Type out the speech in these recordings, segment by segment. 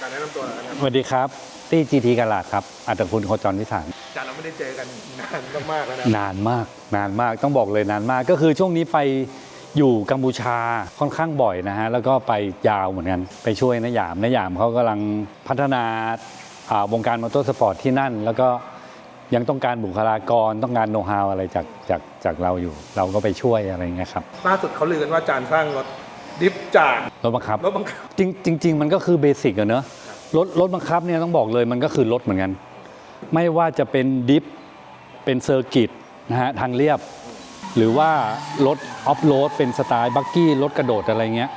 การแนะนำตัวนะครับสวัสดีครับตี้จีทีกาลาดครับ อัตคุณโคจรวิสานอาจารย์เราไม่ได้เจอกันนานมากๆแล้วนะนานมาก นานมาก ต้องบอกเลยนานมาก ก็คือช่วงนี้ไปอยู่กัมพูชาค่อนข้างบ่อยนะฮะ แล้วก็ไปยาวเหมือนกัน ไปช่วยนายามนายามเขากำลังพัฒนาอ่าวงการมอเตอร์สปอร์ตที่นั่น แล้วก็ยังต้องการบุคลากรต้องการโน้ตฮาวอะไรจากจากจากเราอยู่ เราก็ไปช่วยอะไรเงี้ยครับ ล่าสุดเขาลือกันว่าอาจารย์สร้างรถ ดิฟจากรถบังคับ รถบังคับ จริงจริง ๆ มันก็คือเบสิกอะเนอะรถรถบังคับเนี่ยต้องบอกเลยมันก็คือรถเหมือนกัน ไม่ว่าจะเป็นดิฟเป็นเซอร์กิตนะฮะทางเรียบ หรือว่ารถออฟโรดเป็นสไตล์บักกี้รถกระโดดอะไรเงี้ย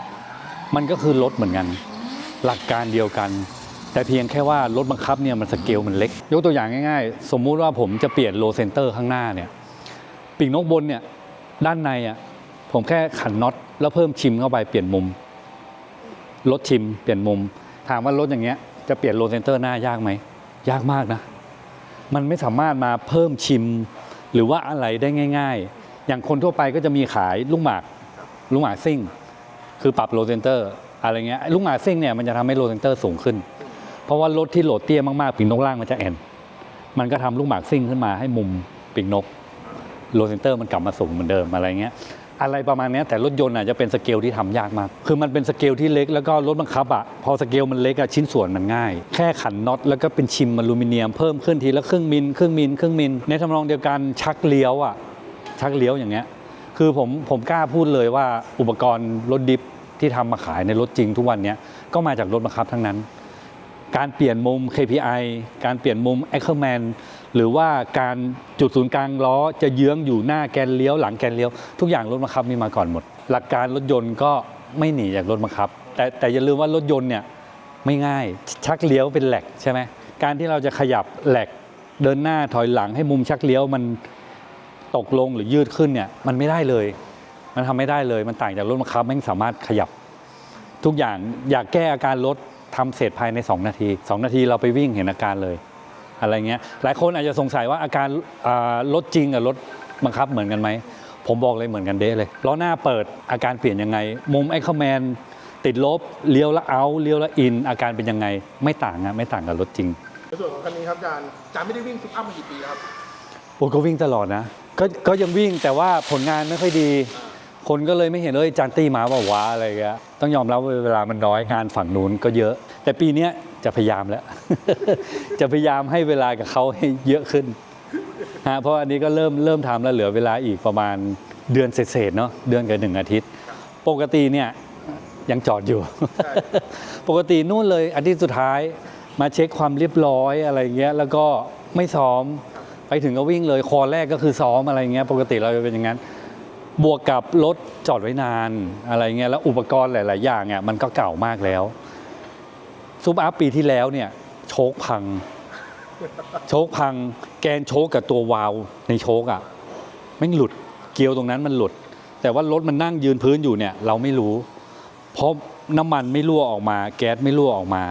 มันก็คือรถเหมือนกัน หลักการเดียวกัน แต่เพียงแค่ว่ารถบังคับเนี่ยมันสเกลมันเล็ก ยกตัวอย่างง่ายๆ สมมุติว่าผมจะเปลี่ยนโลเซนเตอร์ข้างหน้าเนี่ยปีกนกบนเนี่ยด้านในอะผมแค่ขันน็อต แล้วเพิ่มชิมเข้าไปเปลี่ยนมุมรถชิมเปลี่ยนมุม ถามว่ารถอย่างเงี้ยจะเปลี่ยนโลเซนเตอร์หน้ายากไหมยากมากนะ มันไม่สามารถมาเพิ่มชิม หรือว่าอะไรได้ง่าย ๆ อย่างคนทั่วไปก็จะมีขายลูกหมากลูกหมากซิ่ง คือปรับโลเซนเตอร์อะไรเงี้ยลูกหมากซิ่งเนี่ยมันจะทำให้โลเซนเตอร์สูงขึ้น เพราะว่ารถที่โหลดเตี้ยมากๆปีกนกล่างมันจะแอนมันก็ทำลูกหมากซิ่งขึ้นมาให้มุมปีกนกโลเซนเตอร์มันกลับมาสูงเหมือนเดิมอะไรเงี้ย อะไรประมาณนี้แต่รถยนต์อะจะเป็นสเกลที่ทำยากมาก คือมันเป็นสเกลที่เล็กแล้วก็รถบังคับอะพอสเกลมันเล็กอะชิ้นส่วนมันง่าย แค่ขันน็อตแล้วก็เป็นชิมอลูมิเนียมเพิ่มขึ้นทีละครึ่งมิลครึ่งมิลครึ่งมิลในทำนองเดียวกันชักเลี้ยวอะชักเลี้ยวอย่างเงี้ยคือผมผมกล้าพูดเลยว่าอุปกรณ์รถดิฟที่ทำมาขายในรถจริงทุกวันนี้ก็มาจากรถบังคับทั้งนั้น การเปลี่ยนมุม KPI การเปลี่ยนมุม a c k e r m a n หรือว่าการจุดศูนย์กลางล้อจะเยื้องอยู่หน้าแกนเลี้ยวหลังแกนเลี้ยว ทุกอย่างรถบังคับมีมาก่อนหมด หลักการรถยนต์ก็ไม่หนีจากรถบังคับ แต่แต่อย่าลืมว่ารถยนต์เนี่ยไม่ง่ายชักเลี้ยวเป็นแหลกใช่ไหมการที่เราจะขยับแหลกเดินหน้าถอยหลังให้มุมชักเลี้ยวมันตกลงหรือยืดขึ้นเนี่ยมันไม่ได้เลย มันทำไม่ได้เลยมันต่างจากรถบังคับไม่สามารถขยับ ทุกอย่างอยากแก้อาการรถทำเสร็จภายใน 2 นาที 2 นาทีเราไปวิ่งเห็นอาการเลย อะไรเงี้ยหลายคนอาจจะสงสัยว่าอาการอ่ารถจริงกับรถบังคับเหมือนกันไหม ผมบอกเลยเหมือนกันเด้เลยล้อหน้าเปิดอาการเปลี่ยนยังไง มุมไอคอมแมนติดลบเลี้ยวละเอาเลี้ยวละอิน อาการเป็นยังไงไม่ต่างอะไม่ต่างกับรถจริงในส่วนของคันนี้ครับอาจารย์อาจารย์ไม่ได้วิ่งซุปอัพมากี่ปีแล้วครับโอ้ก็วิ่งตลอดนะก็ก็ยังวิ่งแต่ว่าผลงานไม่ค่อยดี คนก็เลยไม่เห็นเลยจานตี้มาบอกว่าอะไรเงี้ยต้องยอมรับว่าเวลามันน้อยงานฝั่งนู้นก็เยอะ แต่ปีเนี้ย จะพยายามแล้ว จะพยายามให้เวลากับเขาให้เยอะขึ้นฮะเพราะอันนี้ก็เริ่มเริ่มทำแล้วเหลือเวลาอีกประมาณเดือนเศษๆเนาะเดือนกับหนึ่งอาทิตย์ ปกติเนี่ยยังจอดอยู่ ปกตินู่นเลยอาทิตย์สุดท้ายมาเช็คความเรียบร้อยอะไรเงี้ยแล้วก็ไม่ซ้อมไปถึงก็วิ่งเลยคอแรกก็คือซ้อมอะไรเงี้ยปกติเราจะเป็นอย่างนั้น บวกกับรถจอดไว้นานอะไรเงี้ยแล้วอุปกรณ์หลาย ๆ อย่างอะมันก็เก่ามากแล้ว ซูปอัพปีที่แล้วเนี่ยโชคพัง โชคพังแกนโชคกับตัววาล์วในโชคอะไม่หลุดเกลียวตรงนั้นมันหลุด แต่ว่ารถมันนั่งยืนพื้นอยู่เนี่ยเราไม่รู้ เพราะน้ำมันไม่รั่วออกมา แก๊สไม่รั่วออกมา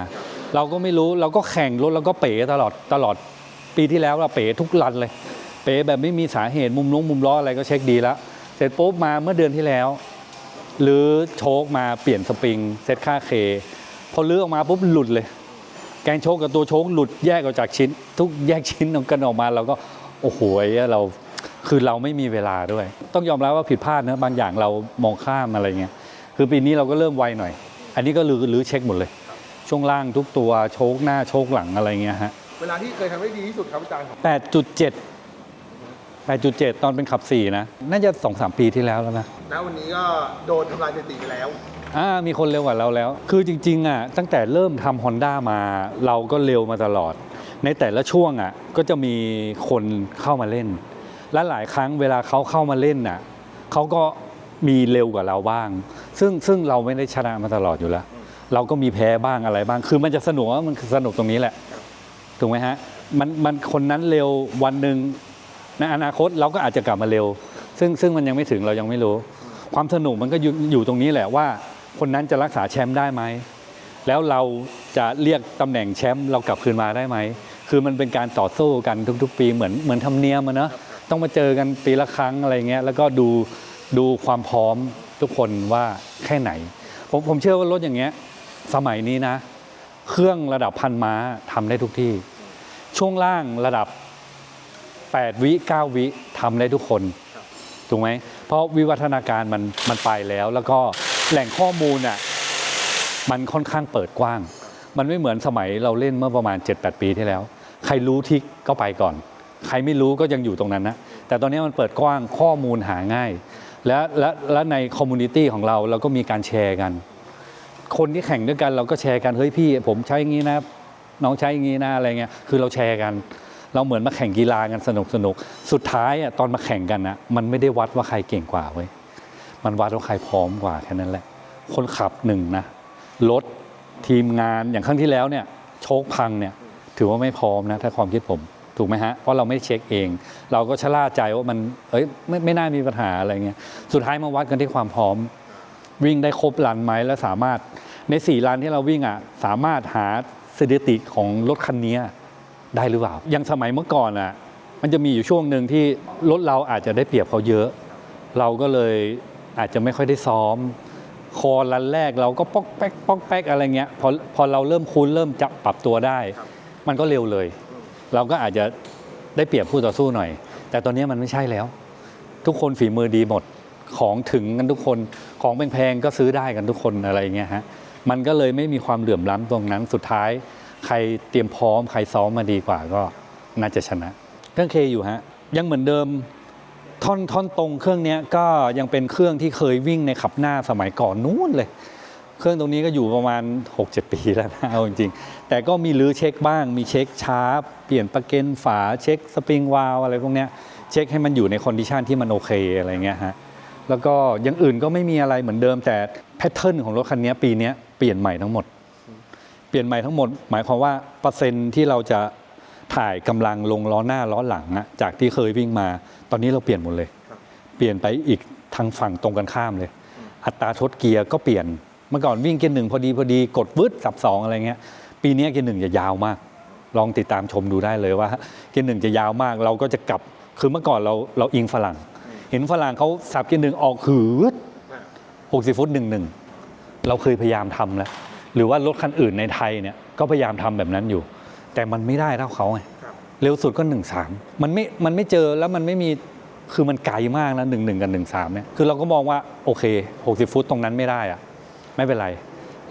เราก็ไม่รู้เราก็แข่งรถเราก็เป๋ตลอดตลอดปีที่แล้วเราเป๋ทุกรันเลย เป๋แบบไม่มีสาเหตุมุมลงมุมล้ออะไรก็เช็คดีแล้วเสร็จปุ๊บมาเมื่อเดือนที่แล้ว หรือโชคมาเปลี่ยนสปริงเซตค่าเค พอลื้อออกมาปุ๊บหลุดเลย แกนโชคกับตัวโชคหลุดแยกออกจากชิ้น ทุกแยกชิ้นกันออกมาเราก็โอ้โหไอ้เราคือเราไม่มีเวลาด้วย ต้องยอมรับว่าผิดพลาดนะบางอย่างเรามองข้ามอะไรเงี้ยคือปีนี้เราก็เริ่มไวหน่อย อันนี้ก็ลือลือเช็คหมดเลย ช่วงล่างทุกตัวโชคหน้าโชคหลังอะไรเงี้ยฮะเวลาที่เคยทำได้ดีที่สุดครับอาจารย์ครับ8.7 8.7ตอนเป็นขับ4นะ น่าจะ2-3ปีที่แล้วแล้วนะณวันนี้ก็โดนทำลายสถิติไปแล้ว อ่ามีคนเร็วกว่าเราแล้ว คือจริงๆอะตั้งแต่เริ่มทำ Honda มาเราก็เร็วมาตลอด ในแต่ละช่วงอะก็จะมีคนเข้ามาเล่น และหลายครั้งเวลาเขาเข้ามาเล่นน่ะเขาก็มีเร็วกว่าเราบ้าง ซึ่งซึ่งเราไม่ได้ชนะมาตลอดอยู่แล้ว เราก็มีแพ้บ้างอะไรบ้าง คือมันจะสนุกว่ามันคือสนุกตรงนี้แหละถูกไหมฮะมันมันคนนั้นเร็ววันหนึ่งในอนาคตเราก็อาจจะกลับมาเร็ว ซึ่งซึ่งมันยังไม่ถึงเรายังไม่รู้ ความสนุกมันก็อยู่อยู่ตรงนี้แหละว่า คนนั้นจะรักษาแชมป์ได้ไหม แล้วเราจะเรียกตำแหน่งแชมป์เรากลับคืนมาได้ไหม คือมันเป็นการต่อสู้กันทุก ๆ ปีเหมือนเหมือนทำเนียมอะเนอะต้องมาเจอกันปีละครั้งอะไรเงี้ยแล้วก็ดูดูความพร้อมทุกคนว่าแค่ไหน ผมผมเชื่อว่ารถอย่างเงี้ยสมัยนี้นะ เครื่องระดับพันม้าทำได้ทุกที่ ช่วงล่างระดับ 8 วิ 9 วิทำได้ทุกคน ถูกไหม เพราะวิวัฒนาการมันมันไปแล้วแล้วก็ แหล่งข้อมูลอะมันค่อนข้างเปิดกว้าง มันไม่เหมือนสมัยเราเล่นเมื่อประมาณ 7-8 ปีที่แล้ว ใครรู้ทิกก็ไปก่อน ใครไม่รู้ก็ยังอยู่ตรงนั้นนะ แต่ตอนนี้มันเปิดกว้างข้อมูลหาง่าย และและและในคอมมูนิตี้ของเราเราก็มีการแชร์กัน คนที่แข่งด้วยกันเราก็แชร์กันเฮ้ยพี่ผมใช้อย่างนี้นะ น้องใช้อย่างนี้นะอะไรเงี้ยคือเราแชร์กัน เราเหมือนมาแข่งกีฬากันสนุกสนุกสุดท้ายอะตอนมาแข่งกันอะมันไม่ได้วัดว่าใครเก่งกว่าเว้ย มันวัดว่าใครพร้อมกว่าแค่นั้นแหละ คนขับหนึ่งนะรถทีมงานอย่างครั้งที่แล้วเนี่ยโชคพังเนี่ยถือว่าไม่พร้อมนะถ้าความคิดผมถูกไหมฮะเพราะเราไม่ได้เช็คเอง เราก็ชะล่าใจว่ามันเอ้ยไม่ไม่น่ามีปัญหาอะไรเงี้ยสุดท้ายมาวัดกันที่ความพร้อม วิ่งได้ครบรันไหมแล้วสามารถในสี่รันที่เราวิ่งอะสามารถหาสถิติของรถคันนี้ได้หรือเปล่ายังสมัยเมื่อก่อนอะมันจะมีอยู่ช่วงหนึ่งที่รถเราอาจจะได้เปรียบเขาเยอะ เราก็เลย อาจจะไม่ค่อยได้ซ้อม คอรันแรกเราก็ป๊อกแป๊กป๊อกแป๊กอะไรเงี้ยพอพอเราเริ่มคุ้นเริ่มจับปรับตัวได้ มันก็เร็วเลย เราก็อาจจะได้เปรียบคู่ต่อสู้หน่อย แต่ตอนนี้มันไม่ใช่แล้ว ทุกคนฝีมือดีหมดของถึงกันทุกคนของแพงๆก็ซื้อได้กันทุกคนอะไรเงี้ยฮะมันก็เลยไม่มีความเหลื่อมล้ำตรงนั้นสุดท้าย ใครเตรียมพร้อม ใครซ้อมมาดีกว่าก็น่าจะชนะเครื่องเคอยู่ฮะยังเหมือนเดิม ท่อนท่อนตรงเครื่องนี้ก็ยังเป็นเครื่องที่เคยวิ่งในขับหน้าสมัยก่อนนู้นเลย เครื่องตรงนี้ก็อยู่ประมาณ 6-7 ปีแล้วนะเอาจริงๆ แต่ก็มีรื้อเช็คบ้าง มีเช็คชาร์ปเปลี่ยนประเกนฝาเช็คสปริงวาลอะไรพวกเนี้ยเช็คให้มันอยู่ในคอนดิชันที่มันโอเคอะไรเงี้ยฮะแล้วก็อยังอื่นก็ไม่มีอะไรเหมือนเดิมแต่แพทเทิร์นของรถคันนี้ปีนี้เปลี่ยนใหม่ทั้งหมด เปลี่ยนใหม่ทั้งหมด หมายความว่าเปอร์เซ็นต์ที่เราจะ ถ่ายกำลังลงล้อหน้าล้อหลังอะจากที่เคยวิ่งมา ตอนนี้เราเปลี่ยนหมดเลย เปลี่ยนไปอีกทางฝั่งตรงกันข้ามเลย อัตราทดเกียร์ก็เปลี่ยนเมื่อก่อนวิ่งเกียร์หนึ่งพอดีพอดีกดวืดสับสองอะไรเงี้ยปีนี้เกียร์หนึ่งจะยาวมาก ลองติดตามชมดูได้เลยว่า เกียร์หนึ่งจะยาวมากเราก็จะกลับคือเมื่อก่อนเราเราอิงฝรั่ง เห็นฝรั่งเขาสับเกียร์หนึ่งออกหืดอ่า60ฟุตหนึ่งหนึ่งเราเคยพยายามทำแล้วหรือว่ารถคันอื่นในไทยเนี่ยก็พยายามทำแบบนั้นอยู่ แต่มันไม่ได้เท่าเขาไงครับเร็วสุดก็1นสามมันไม่มันไม่เจอแล้วมันไม่มีคือมันไกลมากนะหนึ่งหนึ่งกับหนึ่งสามเนี่ยคือเราก็มองว่าโอเค 60 ฟุตตรงนั้นไม่ได้อะไม่เป็นไร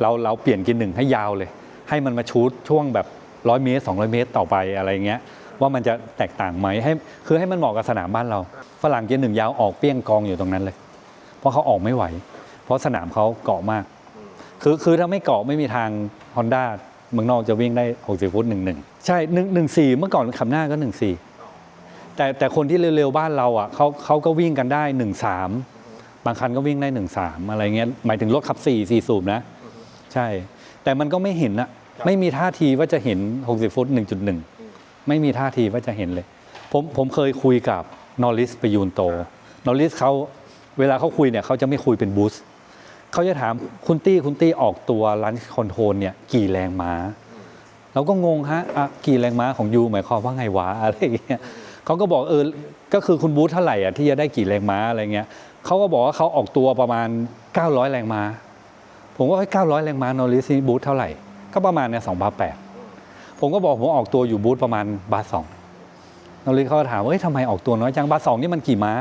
เราเราเปลี่ยนกินหนึ่งให้ยาวเลย ให้มันมาชูดช่วงแบบร้อยเมตร 200 เมตรต่อไปอะไรเงี้ยว่ามันจะแตกต่างไหมให้คือให้มันเหมาะกับสนามบ้านเราฝรั่งเกียร์หนึ่งยาวออกเปี้ยงกองอยู่ตรงนั้นเลย เพราะเขาออกไม่ไหว เพราะสนามเขาเกาะมาก คือคือถ้าไม่เกาะไม่มีทาง Honda เมืองนอกจะวิ่งได้ 60 ฟุต11ใช่1 1 4เมื่อก่อนขับหน้าก็14แต่แต่คนที่เร็วๆบ้านเราอะเขาเขาก็วิ่งกันได้13บางคันก็วิ่งได้13อะไรเงี้ยหมายถึงรถขับ4 4สูบนะ ใช่ แต่มันก็ไม่เห็นอะไม่มีท่าทีว่าจะเห็น 60 ฟุต 1.1 ไม่มีท่าทีว่าจะเห็นเลย ผมผมเคยคุยกับนอริสไปยูนโต นอริสเขาเวลาเขาคุยเนี่ยเขาจะไม่คุยเป็นบูสต์ เขาจะถามคุณตี้คุณตี้ออกตัวลันคอนโทรเนี่ยกี่แรงม้าเราก็งงฮะอะกี่แรงม้าของยูหมายความว่าไงวะอะไรอย่างเงี้ยเขาก็บอกเออก็คือคุณบูธเท่าไหร่อะที่จะได้กี่แรงม้าอะไรเงี้ยเขาก็บอกว่าเขาออกตัวประมาณ 900 แรงม้า ผมว่าเฮ้ย900แรงม้าโนริสนี่บูธเท่าไหร่ ก็ประมาณเนี่ย2บาท8ผมก็บอกผมออกตัวอยู่บูธประมาณบาท2นริสเขาถามว่าเฮ้ยทำไมออกตัวน้อยจังบาท2นี่มันกี่ม้า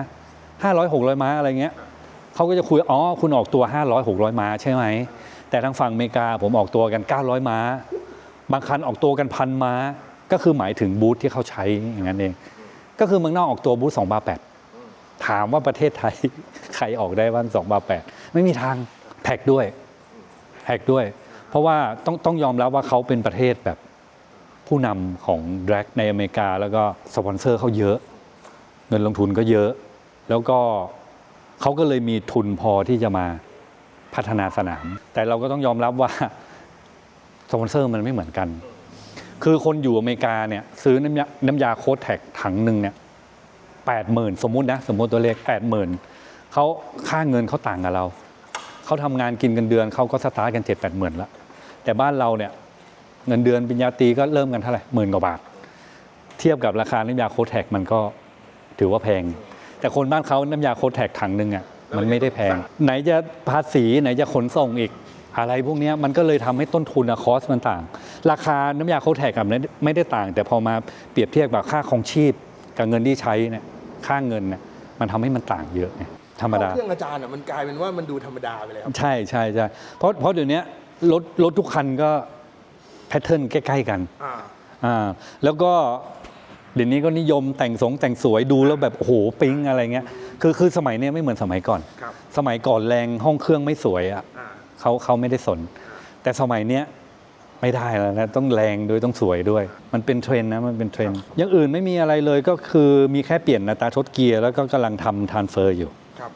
500 600ม้าอะไรเงี้ย เขาก็จะคุยอ๋อคุณออกตัว 500 600 ม้าใช่ไหม แต่ทางฝั่งอเมริกาผมออกตัวกัน 900 ม้า บางคันออกตัวกันพันม้า ก็คือหมายถึงบูธที่เขาใช้อย่างนั้นเอง ก็คือเมืองนอกออกตัวบูธ2บาท8ถามว่าประเทศไทยใครออกได้บ้าง2บาท8ไม่มีทางแพ็กด้วยแพ็กด้วย เพราะว่าต้องต้องยอมรับว่าเขาเป็นประเทศแบบผู้นำของ d r a g ในอเมริกา แล้วก็สปอนเซอร์เขาเยอะ เงินลงทุนก็เยอะ แล้วก็ เขาก็เลยมีทุนพอที่จะมาพัฒนาสนาม แต่เราก็ต้องยอมรับว่าสปอนเซอร์มันไม่เหมือนกัน คือคนอยู่อเมริกาเนี่ยซื้อน้ำยาน้ำยาโค้ดแท็กถังหนึ่งเนี่ยแปดหมื่นสมมุตินะสมมุติตัวเลขแปดหมื่นเขาค่าเงินเขาต่างกับเรา เขาทำงานกินกันเดือนเขาก็สตาร์ทกันเจ็ดแปดหมื่นละแต่บ้านเราเนี่ยเงินเดือนปริญญาตรีก็เริ่มกันเท่าไหร่หมื่นกว่าบาท เทียบกับราคาน้ำยาโค้ดแท็กมันก็ถือว่าแพง แต่คนบ้านเขาน้ำยาโค้ดแท็กถังหนึ่งอะมันไม่ได้แพง ไหนจะภาษีไหนจะขนส่งอีกอะไรพวกเนี้ยมันก็เลยทำให้ต้นทุนอะคอสมันต่าง ราคาน้ำยาโคแทกกับไม่ได้ไม่ได้ต่าง แต่พอมาเปรียบเทียบกับค่าของชีพกับเงินที่ใช้เนี่ยค่าเงินเนี่ยมันทำให้มันต่างเยอะไงธรรมดาเครื่องอาจารย์อะมันกลายเป็นว่ามันดูธรรมดาไปเลยครับใช่ใช่ใช่เพราะเพราะเดี๋ยวนี้รถรถทุกคันก็แพทเทิร์นใกล้ ๆ กันอ่าอ่าแล้วก็ เดี๋ยวนี้ก็นิยมแต่งสงแต่งสวยดูแล้วแบบโอ้โหปิ๊งอะไรเงี้ยคือคือสมัยเนี้ยไม่เหมือนสมัยก่อน ครับ สมัยก่อนแรงห้องเครื่องไม่สวยอะอ่าเขาเขาไม่ได้สน แต่สมัยเนี้ยไม่ได้แล้วนะต้องแรงด้วยต้องสวยด้วย มันเป็นเทรนด์นะมันเป็นเทรนด์อย่างอื่นไม่มีอะไรเลยก็คือมีแค่เปลี่ยนอัตราทดเกียร์แล้วก็กำลังทำทานเฟอร์อยู่ ครับ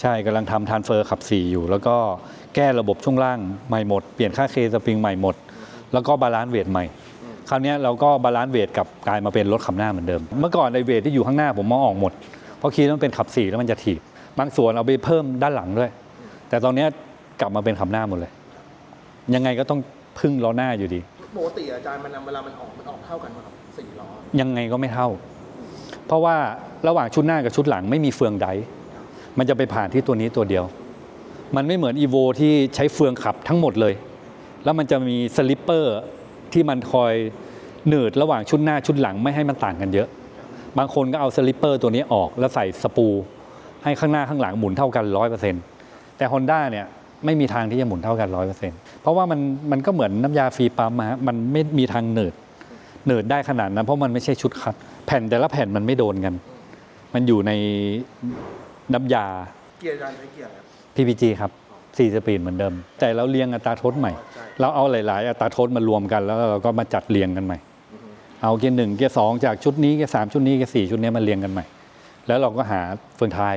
ใช่กำลังทำทานเฟอร์ขับ 4 อยู่ แล้วก็แก้ระบบช่วงล่างใหม่หมด เปลี่ยนค่าเคสปริงใหม่หมด แล้วก็บาลานซ์เวทใหม่ คราวเนี้ยเราก็บาลานซ์เวทกลับกลายมาเป็นรถขับหน้าเหมือนเดิม เมื่อก่อนไอเวทที่อยู่ข้างหน้าผมมองออกหมด เพราะคิดว่ามันเป็นขับ4แล้วมันจะถีบ บางส่วนเอาไปเพิ่มด้านหลังด้วย แต่ตอนเนี้ยกลับมาเป็นขับหน้าหมดเลย ยังไงก็ต้องพึ่งล้อหน้าอยู่ดีปกติอาจารย์มันเวลามันออกมันออกเท่ากันไหมครับสี่ล้อยังไงก็ไม่เท่า เพราะว่าระหว่างชุดหน้ากับชุดหลังไม่มีเฟืองไดร์มันจะไปผ่านที่ตัวนี้ตัวเดียว มันไม่เหมือนอีโวที่ใช้เฟืองขับทั้งหมดเลย แล้วมันจะมีสลิปเปอร์ ที่มันคอยหนืดระหว่างชุดหน้าชุดหลังไม่ให้มันต่างกันเยอะ บางคนก็เอาสลิปเปอร์ตัวนี้ออกแล้วใส่สปู ให้ข้างหน้าข้างหลังหมุนเท่ากันร้อยเปอร์เซ็นต์แต่ Honda เนี่ยไม่มีทางที่จะหมุนเท่ากันร้อยเปอร์เซ็นต์เพราะว่ามันมันก็เหมือนน้ำยาฟรีปั๊มอะฮะมันไม่มีทางหนืดเนิร์ดได้ขนาดนั้น เพราะมันไม่ใช่ชุดคัด แผ่นแต่ละแผ่นมันไม่โดนกัน มันอยู่ในน้ำยาเกียร์อาจารย์ใช้เกียร์อะไรครับ PPG ครับ 4สปีดเหมือนเดิม แต่เราเรียงอัตราโทดใหม่ใช่เราเอาหลาย ๆ อัตราโทดมารวมกันแล้วเราก็มาจัดเรียงกันใหม่อือฮึเอาเกียร์หนึ่งเกียร์สองจากชุดนี้เกียร์สามชุดนี้เกียร์สี่ชุดนี้มาเรียงกันใหม่ แล้วเราก็หาเฟืองท้าย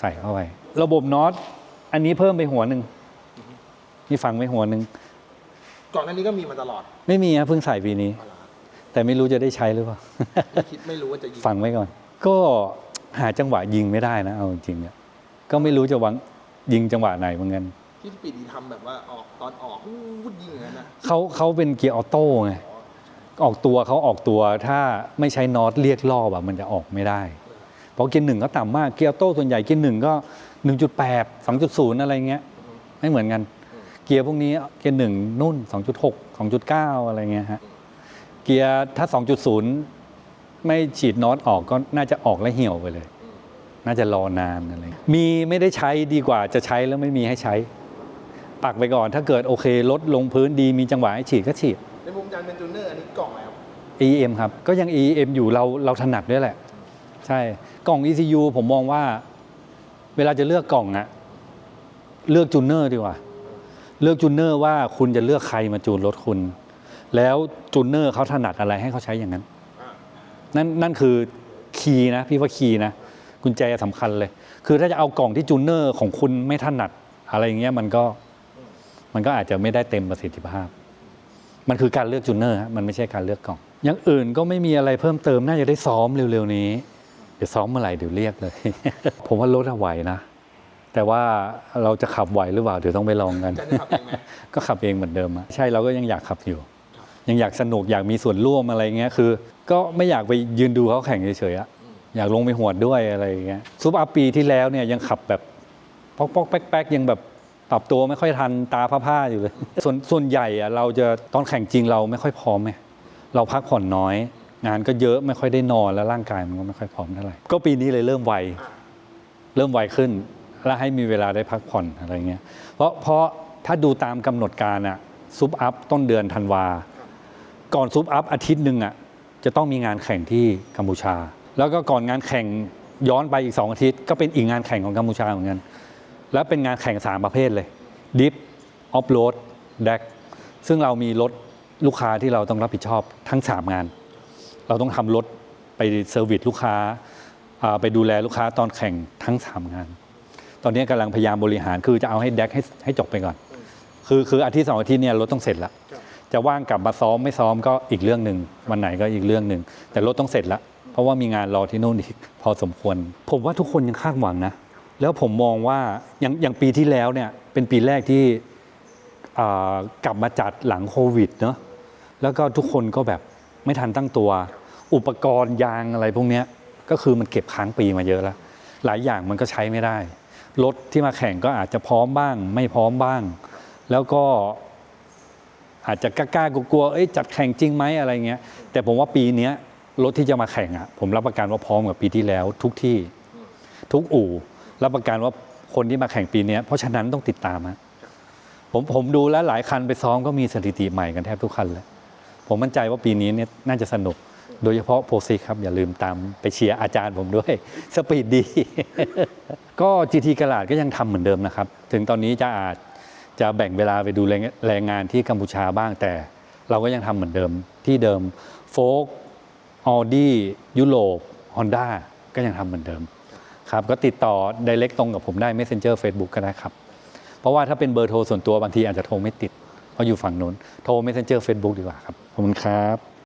ใส่เข้าไประบบน็อตอันนี้เพิ่มไปหัวหนึ่งนี่ฟังไปหัวหนึ่งก่อนหน้านี้ก็มีมาตลอด ไม่มีนะเพิ่งใส่ปีนี้เอาล่ะแต่ไม่รู้จะได้ใช้หรือเปล่าไม่คิดไม่รู้ว่าจะยิงฟังไว้ก่อน ก็หาจังหวะยิงไม่ได้นะเอาจริงๆเนี่ยก็ไม่รู้จะวาง ยิงจังหวะไหนเหมือนกันที่ปีดีทำแบบว่าออกตอนออกวุดยิงอย่างนั้นนะเขาเขาเป็นเกียร์ออโต้ไงออกตัวเขาออกตัวถ้าไม่ใช้น็อตเรียกรอบอะมันจะออกไม่ได้ เพราะเกียร์หนึ่งก็ต่ำมากเกียร์ออโต้ส่วนใหญ่เกียร์หนึ่งก็ 1.8 2.0 อะไรเงี้ยไม่เหมือนกัน เกียร์พวกนี้เกียร์หนึ่งนุ่น 2.6 2.9 อะไรเงี้ยฮะเกียร์ถ้า 2.0 ไม่ฉีดน็อตออกก็น่าจะออกและเหี่ยวไปเลย น่าจะรอนานอะไร มีไม่ได้ใช้ดีกว่าจะใช้แล้วไม่มีให้ใช้ ปักไปก่อนถ้าเกิดโอเคลดลงพื้นดีมีจังหวะให้ฉีดก็ฉีด ในมุมอาจารย์เป็นจูเนอร์อันนี้กล่องอะไรครับ EM ครับ ก็ยัง EM อยู่เราเราถนัดด้วยแหละ ใช่กล่อง ECU ผมมองว่า เวลาจะเลือกกล่องอะเลือกจูเนอร์ดีกว่า เลือกจูเนอร์ว่าคุณจะเลือกใครมาจูนรถคุณ แล้วจูเนอร์เขาถนัดอะไรให้เขาใช้อย่างนั้นอ่านั่นนั่นคือคีย์นะ พี่ว่าคีย์นะ กุญแจสำคัญเลย คือถ้าจะเอากล่องที่จูเนอร์ของคุณไม่ถนัด อะไรอย่างเงี้ยมันก็มันก็อาจจะไม่ได้เต็มประสิทธิภาพ มันคือการเลือกจูเนอร์ฮะมันไม่ใช่การเลือกกล่อง อย่างอื่นก็ไม่มีอะไรเพิ่มเติมน่าจะได้ซ้อมเร็วๆนี้ เดี๋ยวซ้อมเมื่อไหร่เดี๋ยวเรียกเลย ผมว่ารถอะไหวนะ แต่ว่าเราจะขับไหวหรือเปล่าเดี๋ยวต้องไปลองกันอาจารย์จะขับเองไหมก็ขับเองเหมือนเดิมอะใช่เราก็ยังอยากขับอยู่ ยังอยากสนุกอยากมีส่วนร่วมอะไรเงี้ยคือ ก็ไม่อยากไปยืนดูเขาแข่งเฉยๆ อยากลงไปหวดด้วยอะไรอย่างเงี้ยซุปอัพปีที่แล้วเนี่ยยังขับแบบปอกปอกแป๊กแป๊กยังแบบปรับตัวไม่ค่อยทันตาผ้าๆอยู่เลย ส่วนส่วนใหญ่อะเราจะตอนแข่งจริงเราไม่ค่อยพร้อมไงเราพักผ่อนน้อย งานก็เยอะไม่ค่อยได้นอนแล้วร่างกายมันก็ไม่ค่อยพร้อมเท่าไหร่ก็ปีนี้เลยเริ่มไวเริ่มไวขึ้น และให้มีเวลาได้พักผ่อนอะไรเงี้ยเพราะเพราะถ้าดูตามกำหนดการอะซุปอัพต้นเดือนธันวาก่อนซุปอัพอาทิตย์หนึ่งอะจะต้องมีงานแข่งที่กัมพูชา แล้วก็ก่อนงานแข่งย้อนไปอีก 2 อาทิตย์ ก็เป็นอีกงานแข่งของกัมพูชาเหมือนกัน แล้วเป็นงานแข่ง 3 ประเภทเลยดิฟออฟโรดแดกซึ่งเรามีรถลูกค้าที่เราต้องรับผิดชอบทั้ง 3 งาน เราต้องทำรถไปเซอร์วิสลูกค้าไปดูแลลูกค้าตอนแข่งทั้ง 3 งาน ตอนนี้กำลังพยายามบริหารคือจะเอาให้แดกให้ให้จบไปก่อน คือคืออาทิตย์สองอาทิตย์เนี่ยรถต้องเสร็จแล้วจะว่างกลับมาซ้อมไม่ซ้อมก็อีกเรื่องหนึ่งวันไหนก็อีกเรื่องหนึ่งแต่รถต้องเสร็จแล้ว เพราะว่ามีงานรอที่นู่นอีกพอสมควร ผมว่าทุกคนยังคาดหวังนะ แล้วผมมองว่าอย่างอย่างปีที่แล้วเนี่ยเป็นปีแรกที่กลับมาจัดหลังโควิดเนาะแล้วก็ทุกคนก็แบบไม่ทันตั้งตัว อุปกรณ์ยางอะไรพวกเนี้ยก็คือมันเก็บค้างปีมาเยอะแล้ว หลายอย่างมันก็ใช้ไม่ได้ รถที่มาแข่งก็อาจจะพร้อมบ้าง ไม่พร้อมบ้าง แล้วก็อาจจะกล้ากลัวๆเอ้ยจัดแข่งจริงไหมอะไรเงี้ย แต่ผมว่าปีเนี้ย รถที่จะมาแข่งอะผมรับประกันว่าพร้อมกับปีที่แล้ว ทุกที่ทุกอู่ รับประกันว่าคนที่มาแข่งปีนี้เพราะฉะนั้นต้องติดตามฮะผมผมดูแล้วหลายคันไปซ้อมก็มีสถิติใหม่กันแทบทุกคันเลยผมมั่นใจว่าปีนี้เนี่ยน่าจะสนุก โดยเฉพาะโปรซิครับ อย่าลืมตามไปเชียร์อาจารย์ผมด้วย สปีดดี ก็ GT กระลาดก็ยังทำเหมือนเดิมนะครับ ถึงตอนนี้จะอาจจะแบ่งเวลาไปดูแรงแรงงานที่กัมพูชาบ้างแต่ เราก็ยังทำเหมือนเดิมที่เดิมโฟก ออดี้ยุโรปฮอนด้าก็ยังทำเหมือนเดิมครับก็ติดต่อ direct ตรงกับผมได้ Messenger Facebook ก็ได้ครับ เพราะว่าถ้าเป็นเบอร์โทรส่วนตัวบางทีอาจจะโทรไม่ติด เพราะอยู่ฝั่งนู้น โทร Messenger Facebook ดีกว่าครับ ขอบคุณครับ